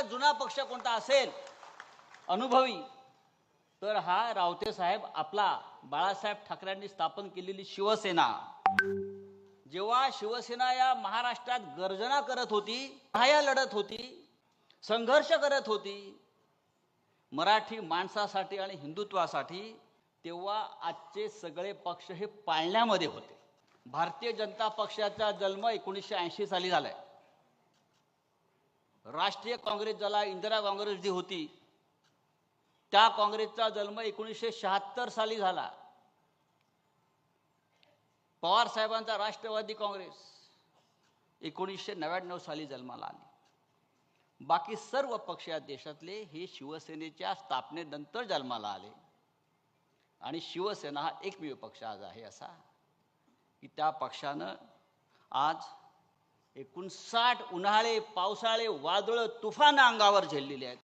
सगळ्यात जुना पक्ष कोणता असेल अनुभवी तर हा रावते साहेब आपला बाळासाहेब ठाकरेंनी स्थापन केलेली शिवसेना. जेव्हा शिवसेना या महाराष्ट्रात गर्जना करत होती लढाया लढत होती संघर्ष करत होती मराठी माणसासाठी आणि हिंदुत्वासाठी तेव्हा आजचे सगळे पक्ष हे पाळण्यामध्ये होते. भारतीय जनता पक्षाचा जन्म एकोणीसशे ऐंशी साली झालाय. राष्ट्रीय काँग्रेस ज्याला इंदिरा काँग्रेस जी होती त्या काँग्रेसचा जन्म एकोणीसशे शहात्तर साली झाला. पवार साहेबांचा राष्ट्रवादी काँग्रेस एकोणीसशे नव्याण्णव साली जन्माला आली. बाकी सर्व पक्ष या देशातले हे शिवसेनेच्या स्थापनेनंतर जन्माला आले. आणि शिवसेना हा एकमेव पक्ष आज आहे असा की त्या पक्षानं आज एकूण साठ उन्हाळे पावसाळे वादळं तुफान अंगावर झेललेली आहेत.